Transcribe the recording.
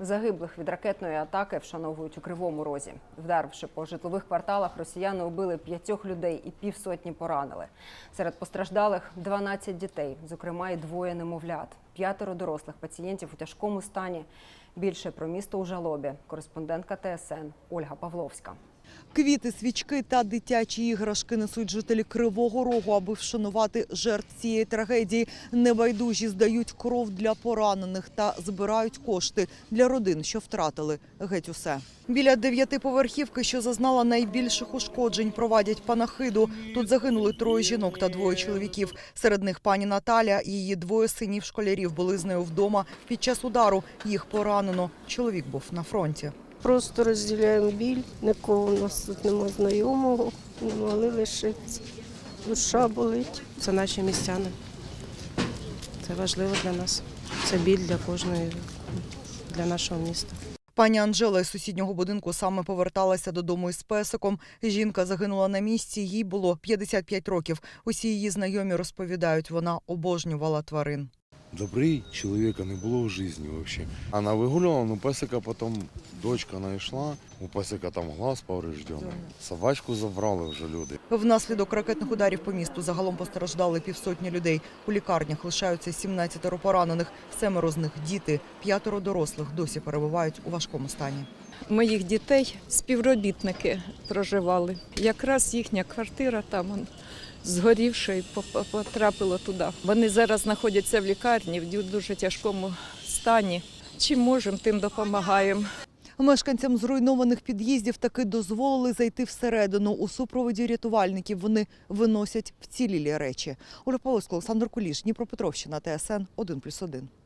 Загиблих від ракетної атаки вшановують у Кривому Розі. Вдаривши по житлових кварталах, росіяни убили п'ятьох людей і півсотні поранили. Серед постраждалих 12 дітей, зокрема і двоє немовлят, п'ятеро дорослих пацієнтів у тяжкому стані. Більше про місто у жалобі. Кореспондентка ТСН Ольга Павловська. Квіти, свічки та дитячі іграшки несуть жителі Кривого Рогу, аби вшанувати жертв цієї трагедії. Небайдужі здають кров для поранених та збирають кошти для родин, що втратили геть усе. Біля дев'ятиповерхівки, що зазнала найбільших ушкоджень, провадять панахиду. Тут загинули троє жінок та двоє чоловіків. Серед них пані Наталя її двоє синів школярів були з нею вдома під час удару. Їх поранено. Чоловік був на фронті. Просто розділяємо біль, нікого у нас тут нема знайомого, не могли лишитися. Душа болить. Це наші містяни. Це важливо для нас. Це біль для кожної, для нашого міста. Пані Анжела із сусіднього будинку саме поверталася додому із песиком. Жінка загинула на місці. Їй було 55 років. Усі її знайомі розповідають, вона обожнювала тварин. Добрий чоловіка не було в житті взагалі. Вона вигулювала, ну песика потім дочка знайшла, у песика там глаз повреждений. Собачку забрали вже люди. Внаслідок ракетних ударів по місту загалом постраждали півсотні людей. У лікарнях лишаються 17 поранених. Семеро з них діти, п'ятеро дорослих досі перебувають у важкому стані. моїх дітей співробітники проживали. Якраз їхня квартира там он, згорівша і потрапила туди. Вони зараз знаходяться в лікарні в дуже тяжкому стані. Чим можемо, тим допомагаємо. Мешканцям зруйнованих під'їздів таки дозволили зайти всередину. У супроводі рятувальників вони виносять вцілілі речі. Оля Павловська, Олександр Куліш, Дніпропетровщина, ТСН 1+,1.